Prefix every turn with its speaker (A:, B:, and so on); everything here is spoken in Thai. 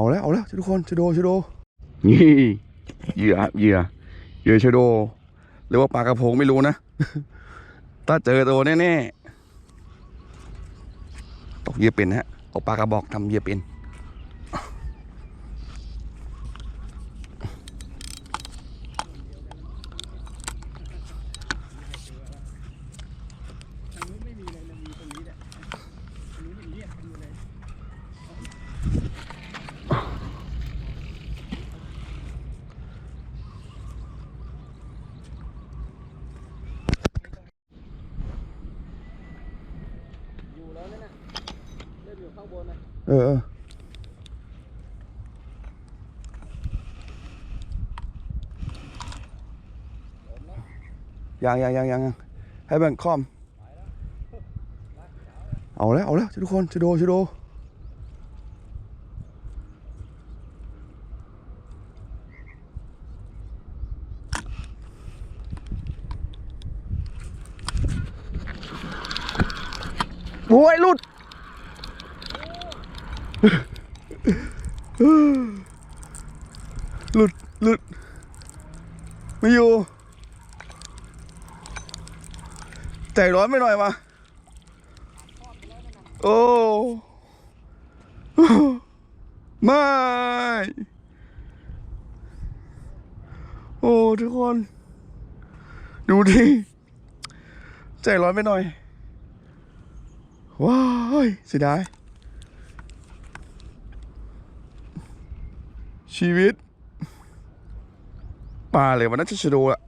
A: เอาแล้วเอาแล้วทุกคนชโดชโดนี่เหยื่อเหยื่อเหยื่อชโดหรือว่าปลากระพงไม่รู้นะถ้าเจอตัวแน่ๆตกเหยื่อเป็นฮะตกปลากระบอกทำเหยื่อเป็น
B: อยู่แล้วนั่นน่ะเริ่มอยู่ ข้างบนนะ
A: เออยังยังยังยังยังให้แบ่งคอม เอาแล้ว เอาแล้วทุกคนชะโดชโดโอ้ยหลุด หลุดหลุดไม่อยู่ใจร้อนไปหน่อยมาโอ้ไม่โอ้ทุกคน ดูดิใจร้อนไปหน่อย ว้ายเสียดาย ชีวิตปลาเลยวันนั้นจะชะโดอะ